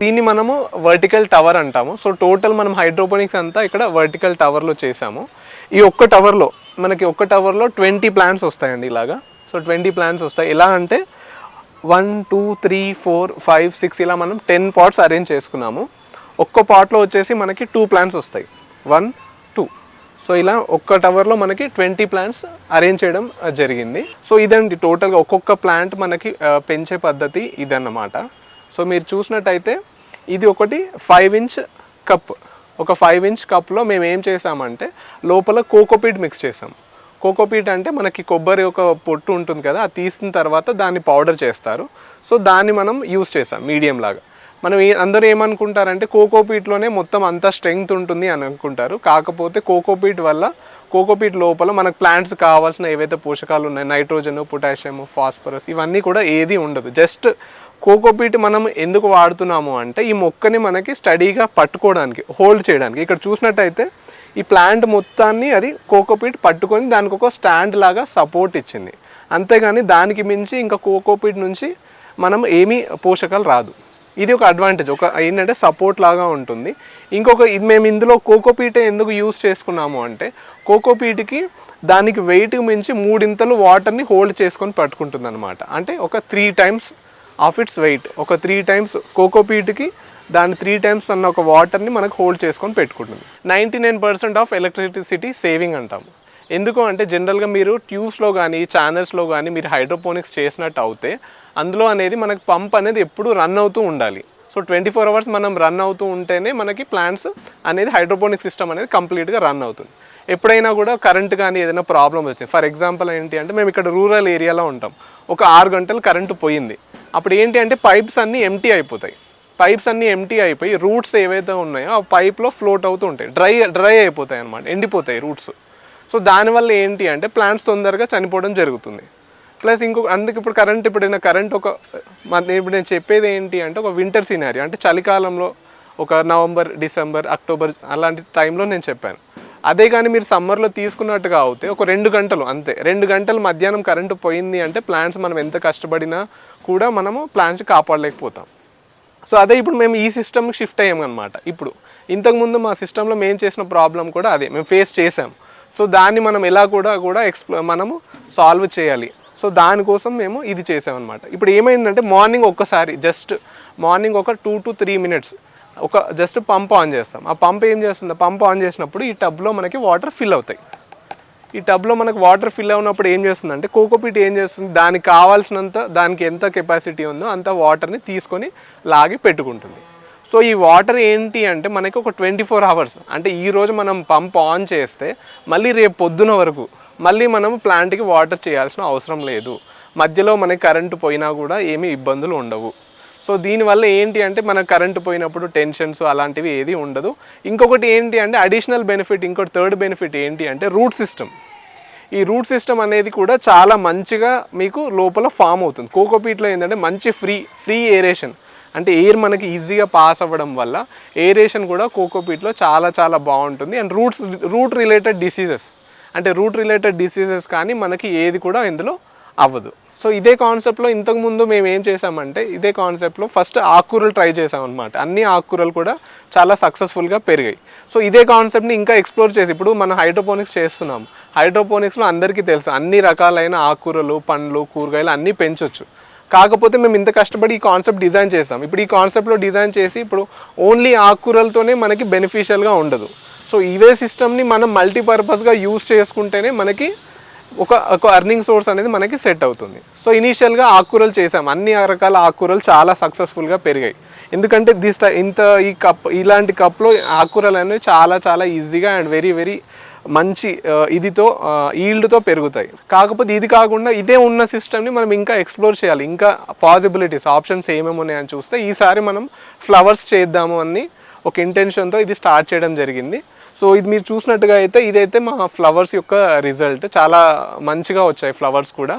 దీన్ని మనము vertical tower అంటాము. సో టోటల్ మనం హైడ్రోపోనిక్స్ అంతా ఇక్కడ వర్టికల్ టవర్లో చేసాము ఈ ఒక్క టవర్లో మనకి ఒక్క టవర్లో ట్వంటీ ప్లాంట్స్ వస్తాయండి ఇలాగా. సో ట్వంటీ ప్లాంట్స్ వస్తాయి. ఎలా అంటే one two three four five six ఇలా మనం టెన్ పాట్స్ అరేంజ్ చేసుకున్నాము. ఒక్క పాట్లో వచ్చేసి మనకి టూ ప్లాంట్స్ వస్తాయి. వన్ టూ సో ఇలా ఒక్క టవర్లో మనకి ట్వంటీ ప్లాంట్స్ అరేంజ్ చేయడం జరిగింది. సో ఇదండి టోటల్గా ఒక్కొక్క ప్లాంట్ మనకి పెంచే పద్ధతి ఇదన్నమాట. సో మీరు చూసినట్టయితే ఇది ఒకటి ఫైవ్ ఇంచ్ కప్ ఒక ఫైవ్ ఇంచ్ కప్లో మేము ఏం చేసామంటే లోపల కోకోపీట్ మిక్స్ చేసాం కోకోపీట్ అంటే మనకి కొబ్బరి ఒక పొట్టు ఉంటుంది కదా అది తీసిన తర్వాత దాన్ని పౌడర్ చేస్తారు. సో దాన్ని మనం యూస్ చేసాం మీడియం లాగా. మనం అందరూ ఏమనుకుంటారంటే కోకోపీట్లోనే మొత్తం అంతా స్ట్రెంగ్త్ ఉంటుంది అని అనుకుంటారు. కాకపోతే కోకోపీట్ వల్ల కోకోపీట్ లోపల మనకు ప్లాంట్స్ కావాల్సిన ఏవైతే పోషకాలు ఉన్నాయి నైట్రోజన్ పొటాషియం ఫాస్ఫరస్ ఇవన్నీ కూడా ఏది ఉండదు. జస్ట్ కోకోపీట్ మనం ఎందుకు వాడుతున్నాము అంటే ఈ మొక్కని మనకి స్టడీగా పట్టుకోవడానికి హోల్డ్ చేయడానికి. ఇక్కడ చూసినట్టయితే ఈ ప్లాంట్ మొత్తాన్ని అది కోకోపీట్ పట్టుకొని దానికి ఒక స్టాండ్ లాగా సపోర్ట్ ఇచ్చింది. అంతేగాని దానికి మించి ఇంకా కోకోపీట్ నుంచి మనం ఏమీ పోషకాలు రాదు. ఇది ఒక అడ్వాంటేజ్ ఒక ఏంటంటే సపోర్ట్ లాగా ఉంటుంది. ఇంకొక ఇది మేము ఇందులో కోకోపీటే ఎందుకు యూస్ చేసుకున్నాము అంటే కోకోపీట్కి దానికి వెయిట్ మించి మూడింతలు వాటర్ని హోల్డ్ చేసుకొని పట్టుకుంటుంది అనమాట అంటే ఒక three times of its weight. ఒక త్రీ టైమ్స్ కోకోపీట్కి దాని త్రీ టైమ్స్ అన్న ఒక వాటర్ని మనకు హోల్డ్ చేసుకొని పెట్టుకుంటుంది. Ninety nine percent of electricity saving అంటాము ఎందుకు అంటే జనరల్గా మీరు ట్యూబ్స్లో కానీ ఛానల్స్లో కానీ మీరు హైడ్రోపోనిక్స్ చేసినట్టు అవుతే అందులో అనేది మనకు పంప్ అనేది ఎప్పుడు రన్ అవుతూ ఉండాలి. సో ట్వంటీ ఫోర్ అవర్స్ మనం రన్ అవుతూ ఉంటేనే మనకి ప్లాంట్స్ అనేది హైడ్రోపోనిక్ సిస్టమ్ అనేది కంప్లీట్గా రన్ అవుతుంది. ఎప్పుడైనా కూడా కరెంట్ కానీ ఏదైనా ప్రాబ్లం వచ్చింది. ఫర్ ఎగ్జాంపుల్ ఏంటి అంటే మేము ఇక్కడ రూరల్ ఏరియాలో ఉంటాం. ఒక ఆరు గంటలు కరెంటు పోయింది. అప్పుడు ఏంటి అంటే పైప్స్ అన్నీ ఎంటీ అయిపోతాయి. పైప్స్ అన్నీ ఎంటీ అయిపోయి రూట్స్ ఏవైతే ఉన్నాయో ఆ పైప్లో ఫ్లోట్ అవుతూ ఉంటాయి. డ్రై డ్రై అయిపోతాయి అనమాట ఎండిపోతాయి రూట్స్ సో దానివల్ల ఏంటి అంటే ప్లాంట్స్ తొందరగా చనిపోవడం జరుగుతుంది. ప్లస్ ఇంకొక అందుకు ఇప్పుడు కరెంట్ ఇప్పుడు కరెంట్ ఒక ఇప్పుడు నేను చెప్పేది ఏంటి అంటే ఒక వింటర్ సీనరీ అంటే చలికాలంలో ఒక నవంబర్ డిసెంబర్ అక్టోబర్ అలాంటి టైంలో నేను చెప్పాను. అదే కానీ మీరు సమ్మర్లో తీసుకున్నట్టుగా అవుతే ఒక రెండు గంటలు అంతే. రెండు గంటలు మధ్యాహ్నం కరెంటు పోయింది అంటే ప్లాంట్స్ మనం ఎంత కష్టపడినా కూడా మనము ప్లాంట్స్ కాపాడలేకపోతాం. సో అదే ఇప్పుడు మేము ఈ సిస్టమ్కి షిఫ్ట్ అయ్యాము అనమాట ఇప్పుడు ఇంతకుముందు మా సిస్టంలో మేము చేసిన ప్రాబ్లం కూడా అదే. మేము ఫేస్ చేసాం సో దాన్ని మనం ఎలా కూడా కూడా ఎక్స్ప్లో మనము సాల్వ్ చేయాలి. సో దానికోసం మేము ఇది చేసామన్నమాట ఇప్పుడు ఏమైందంటే మార్నింగ్ ఒక్కసారి జస్ట్ మార్నింగ్ ఒక టూ టు త్రీ మినిట్స్ ఒక జస్ట్ పంప్ ఆన్ చేస్తాం. ఆ పంప్ ఏం చేస్తుంది? పంప్ ఆన్ చేసినప్పుడు ఈ టబ్లో మనకి వాటర్ ఫిల్ అవుతాయి. ఈ టబ్లో మనకు వాటర్ ఫిల్ అయినప్పుడు ఏం చేస్తుందంటే కోకోపీట్ ఏం చేస్తుంది? దానికి కావాల్సినంత దానికి ఎంత కెపాసిటీ ఉందో అంత వాటర్ని తీసుకొని లాగి పెట్టుకుంటుంది. సో ఈ వాటర్ ఏంటి అంటే మనకి ఒక ట్వంటీ ఫోర్ అవర్స్ అంటే ఈ రోజు మనం పంప్ ఆన్ చేస్తే మళ్ళీ రేపు పొద్దున వరకు మళ్ళీ మనం ప్లాంట్కి వాటర్ చేయాల్సిన అవసరం లేదు. మధ్యలో మనకి కరెంటు పోయినా కూడా ఏమీ ఇబ్బందులు ఉండవు. సో దీనివల్ల ఏంటి అంటే మన కరెంటు పోయినప్పుడు టెన్షన్స్ అలాంటివి ఏది ఉండదు. ఇంకొకటి ఏంటి అంటే అడిషనల్ బెనిఫిట్ ఇంకోటి థర్డ్ బెనిఫిట్ ఏంటి అంటే రూట్ సిస్టమ్ ఈ రూట్ సిస్టమ్ అనేది కూడా చాలా మంచిగా మీకు లోపల ఫామ్ అవుతుంది. కోకోపీట్లో ఏంటంటే మంచి ఫ్రీ ఫ్రీ ఏరేషన్ అంటే ఎయిర్ మనకి ఈజీగా పాస్ అవ్వడం వల్ల ఏరేషన్ కూడా కోకోపీట్లో చాలా చాలా బాగుంటుంది. And roots root related diseases అంటే రూట్ రిలేటెడ్ డిసీజెస్ కానీ మనకి ఏది కూడా ఇందులో అవ్వదు. సో ఇదే కాన్సెప్ట్లో ఇంతకుముందు మేము ఏం చేసామంటే ఇదే కాన్సెప్ట్లో ఫస్ట్ ఆకుకూరలు ట్రై చేసాం అనమాట అన్ని ఆకుకూరలు కూడా చాలా సక్సెస్ఫుల్గా పెరిగాయి. సో ఇదే కాన్సెప్ట్ని ఇంకా ఎక్స్ప్లోర్ చేసి ఇప్పుడు మనం హైడ్రోపోనిక్స్ చేస్తున్నాం. హైడ్రోపోనిక్స్లో అందరికీ తెలుసు అన్ని రకాలైన ఆకుకూరలు పండ్లు కూరగాయలు అన్నీ పెంచవచ్చు కాకపోతే మేము ఇంత కష్టపడి ఈ కాన్సెప్ట్ డిజైన్ చేసాం ఇప్పుడు ఈ కాన్సెప్ట్లో డిజైన్ చేసి ఇప్పుడు ఓన్లీ ఆకుకూరలతోనే మనకి బెనిఫిషియల్గా ఉండదు. సో ఇవే సిస్టమ్ని మనం మల్టీపర్పస్గా యూస్ చేసుకుంటేనే మనకి ఒక ఒక అర్నింగ్ సోర్స్ అనేది మనకి సెట్ అవుతుంది. సో ఇనీషియల్గా ఆకుకూరలు చేసాం. అన్ని రకాల ఆకుకూరలు చాలా సక్సెస్ఫుల్గా పెరిగాయి. ఎందుకంటే దిస్ ఇంత ఈ కప్ ఇలాంటి కప్లో ఆకుకూరలు అనేవి చాలా చాలా ఈజీగా అండ్ వెరీ వెరీ మంచి ఇదితో ఈల్డ్తో పెరుగుతాయి. కాకపోతే ఇది కాకుండా ఇదే ఉన్న సిస్టమ్ని మనం ఇంకా ఎక్స్ప్లోర్ చేయాలి. ఇంకా పాసిబిలిటీస్ ఆప్షన్స్ ఏమేమి ఉన్నాయని చూస్తే ఈసారి మనం ఫ్లవర్స్ చేద్దాము అని ఒక ఇంటెన్షన్తో ఇది స్టార్ట్ చేయడం జరిగింది. సో ఇది మీరు చూసినట్టుగా అయితే ఇదైతే మా ఫ్లవర్స్ యొక్క రిజల్ట్. చాలా మంచిగా వచ్చాయి ఫ్లవర్స్ కూడా.